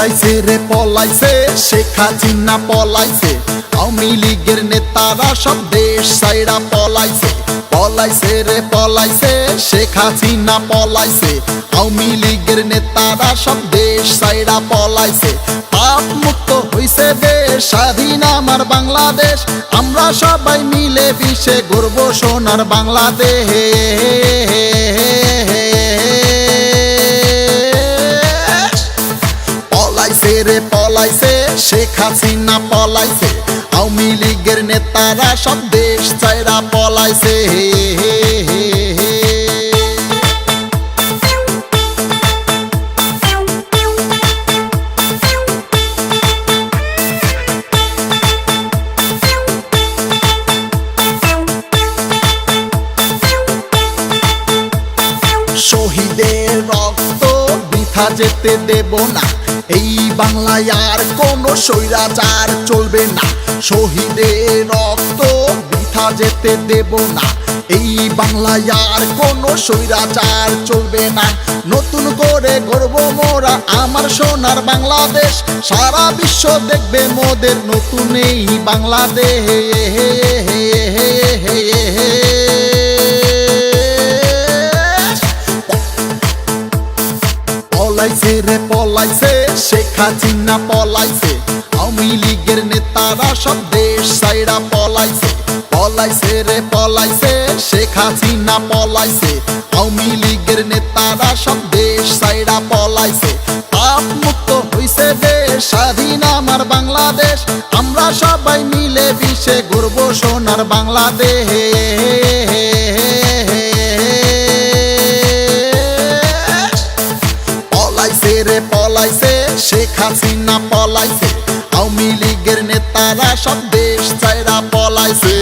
পলাইছে রে, পলাইছে। শেখ হাসিনা পলাইছে। আওয়ামী লীগের নেতারা সব দেশ সাইরা পলাইছে। পলাইছে রে, পলাইছে। শেখ হাসিনা পলাইছে। আওয়ামী লীগের নেতারা সব দেশ সাইরা পলাইছে। পাপ মুক্ত হইছে দেশ, স্বাধীন আমার বাংলাদেশ। আমরা সবাই মিলে বিশ্বে গর্ব সোনার বাংলাদেশ। শেখ হাসিনা পলাইছে। আওয়ামী লীগের নেতারা সব দেশ চাইরা পলাইছে। শহীদের রক্ত বৃথা যেতে দেব না। এই বাংলায় আর কোন স্বৈরাচার চলবে না। শহীদের রক্ত বৃথা যেতে দেব না। এই বাংলায় আর কোন স্বৈরাচার চলবে না। নতুন করে গর্ব মোরা আমার সোনার বাংলাদেশ। সারা বিশ্ব দেখবে মোদের নতুন এই বাংলাদেশ। পলাইছে রে, পলাইছে। শেখ হাসিনা পলাইছে। আওয়ামী লীগের নেতারা সব দেশ সাইরা পলাইছে। পলাইছে রে, পলাইছে। শেখ হাসিনা পলাইছে। আওয়ামী লীগের নেতারা সব দেশ পলাইছে। পাপ মুক্ত হইছে দেশ, স্বাধীন আমার বাংলাদেশ। আমরা সবাই মিলে বিশ্বে গর্ব সোনার বাংলাদেশ। পলাইছে। আওয়ামী লীগের নেতারা সব দেশ চাইরা পলাইছে।